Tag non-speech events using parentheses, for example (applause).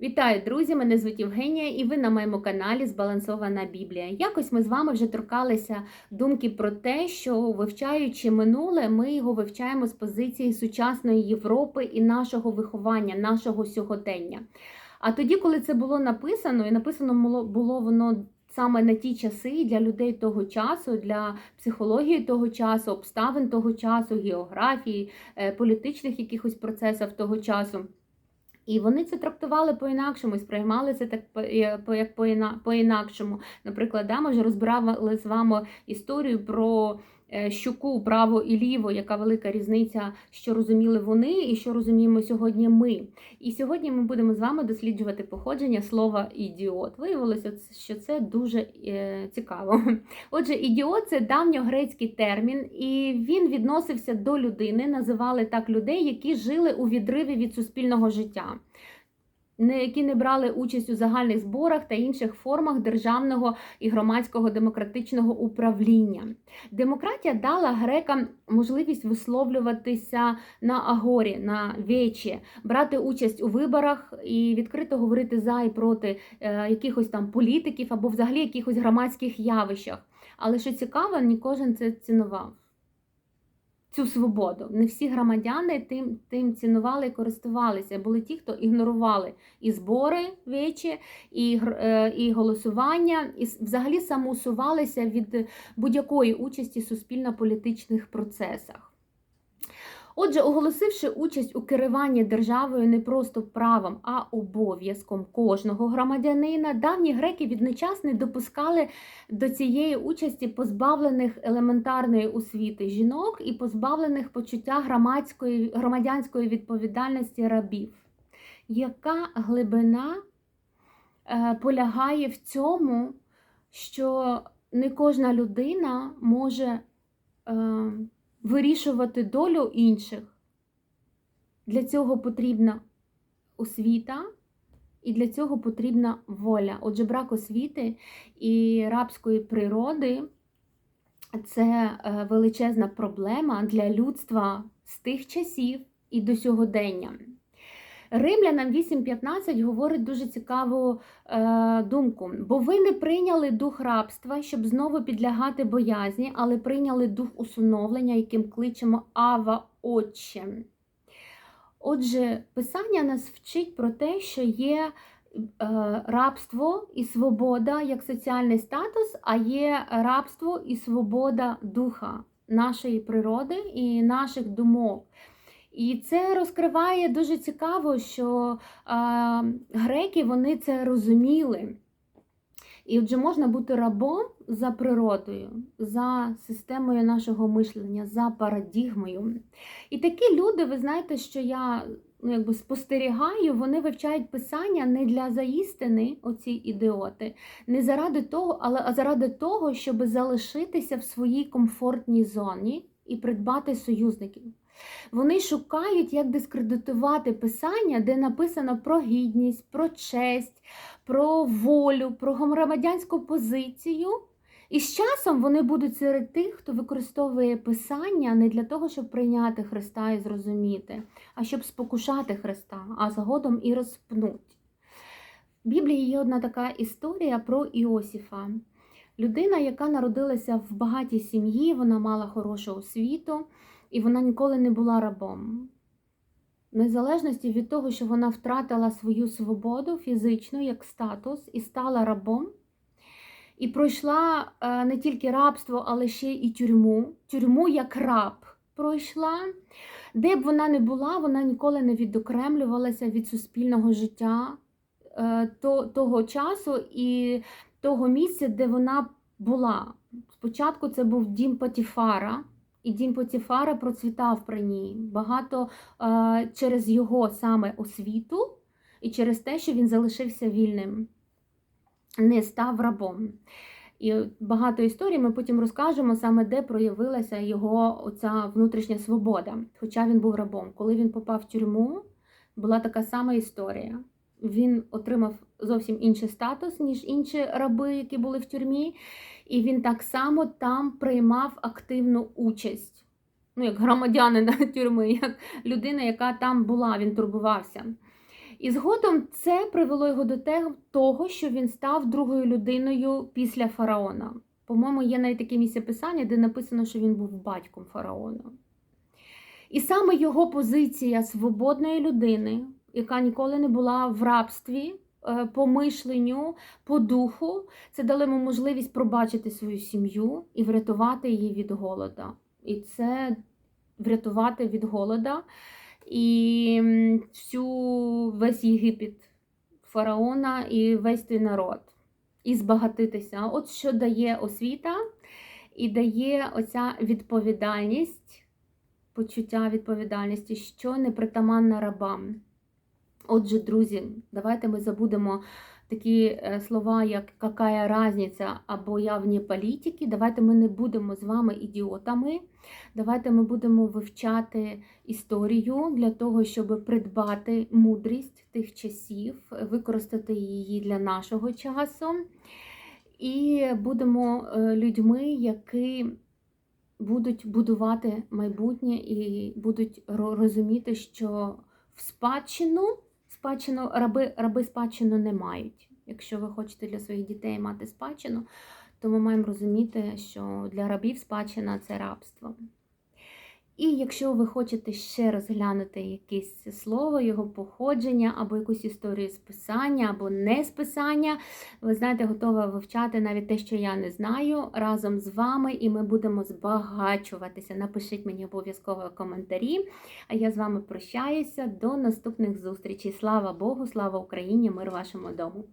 Вітаю, друзі! Мене звуть Євгенія, і ви на моєму каналі Збалансована Біблія. Якось ми з вами вже торкалися думки про те, що вивчаючи минуле, ми його вивчаємо з позиції сучасної Європи і нашого виховання, нашого сьогодення. А тоді, коли це було написано, і написано було, воно саме на ті часи для людей того часу, для психології того часу, обставин того часу, географії, е, політичних якихось процесів того часу. І вони це трактували по-інакшому, сприймали це так по- як по-іна- по-інакшому. Наприклад, да, ми вже розбирали з вами історію про щуку право і ліво, яка велика різниця, що розуміли вони і що розуміємо сьогодні ми. І сьогодні ми будемо з вами досліджувати походження слова ідіот. Виявилося, що це дуже е, цікаво. (laughs) Отже, ідіот це давньогрецький термін, і він відносився до людини, називали так людей, які жили у відриві від суспільного життя. Які не брали участь у загальних зборах та інших формах державного і громадського демократичного управління. Демократія дала грекам можливість висловлюватися на агорі, на вечі, брати участь у виборах і відкрито говорити за і проти е, якихось там політиків або взагалі якихось громадських явищах. Але що цікаво, не кожен це цінував. Цю свободу. Не всі громадяни тим, тим цінували і користувалися. Були ті, хто ігнорували і збори вечі, і, е, і голосування, і взагалі самоусувалися від будь-якої участі в суспільно-політичних процесах. Отже, оголосивши участь у керуванні державою не просто правом, а обов'язком кожного громадянина, давні греки відночас не допускали до цієї участі позбавлених елементарної освіти жінок і позбавлених почуття громадської громадянської відповідальності рабів. Яка глибина е, полягає в цьому, що не кожна людина може е, вирішувати долю інших? Для цього потрібна освіта. І для цього потрібна воля. Отже, брак освіти і рабської природи це е, величезна проблема для людства з тих часів і до сьогодення. Римлянам 8.15 говорить дуже цікаву е, думку. Бо ви не прийняли дух рабства, щоб знову підлягати боязні, але прийняли дух усиновлення, яким кличемо Ава Отче. Отже, Писання нас вчить про те, що є е, рабство і свобода як соціальний статус, а є рабство і свобода духа нашої природи і наших думок. І це розкриває дуже цікаво, що е, греки вони це розуміли. І отже, можна бути рабом за природою, за системою нашого мишлення, за парадігмою. І такі люди, ви знаєте, що я ну, якби спостерігаю, вони вивчають писання не для заістини, оці ідіоти, не заради того, але а заради того, щоб залишитися в своїй комфортній зоні і придбати союзників. Вони шукають, як дискредитувати писання, де написано про гідність, про честь, про волю, про громадянську позицію. І з часом вони будуть серед тих, хто використовує писання не для того, щоб прийняти Христа і зрозуміти, а щоб спокушати Христа, а згодом і розпнуть. В Біблії є одна така історія про Іосіфа. Людина, яка народилася в багатій сім'ї, вона мала хорошу освіту, і вона ніколи не була рабом. Незалежності від того, що вона втратила свою свободу фізичну як статус і стала рабом, і пройшла е, не тільки рабство, але ще і тюрму. Тюрму як раб пройшла. Де б вона не була, вона ніколи не відокремлювалася від суспільного життя е, то, того часу і того місця, де вона була. Спочатку це був дім Патіфара, і дім Патіфара процвітав при ній багато е, через його саме освіту і через те, що він залишився вільним, не став рабом. І багато історій ми потім розкажемо саме, де проявилася його оця внутрішня свобода, хоча він був рабом. Коли він попав в тюрму, була така сама історія. Він отримав зовсім інший статус, ніж інші раби, які були в тюрмі, і він так само там приймав активну участь. Ну, як громадянин (laughs) тюрми, як людина, яка там була, він турбувався. І згодом це привело його до того, що він став другою людиною після фараона. По-моєму, є навіть таке місце писання, де написано, що він був батьком фараона. І саме його позиція свободної людини, яка ніколи не була в рабстві е, по мишленню, по духу, це дало йому можливість пробачити свою сім'ю і врятувати її від голода. І це врятувати від голода і всю весь Єгипет фараона і весь той народ, і збагатитися. От що дає освіта, і дає оця відповідальність, почуття відповідальності, що не притаманна рабам. Отже, друзі, давайте ми забудемо такі е, слова, як какая разниця або я вне політики. Давайте ми не будемо з вами ідіотами. Давайте ми будемо вивчати історію для того, щоб придбати мудрість тих часів, використати її для нашого часу. І будемо е, людьми, які будуть будувати майбутнє і будуть розуміти, що в спадщину, спадщину раби, раби спадщину не мають. Якщо ви хочете для своїх дітей мати спадщину, то ми маємо розуміти, що для рабів спадщина це рабство. І якщо ви хочете ще розглянути якесь слово, його походження, або якусь історію з писання, або не з писання, ви знаєте, готова вивчати навіть те, що я не знаю, разом з вами, і ми будемо збагачуватися. Напишіть мені обов'язково коментарі. А я з вами прощаюся до наступних зустрічей. Слава Богу, слава Україні, мир вашому дому!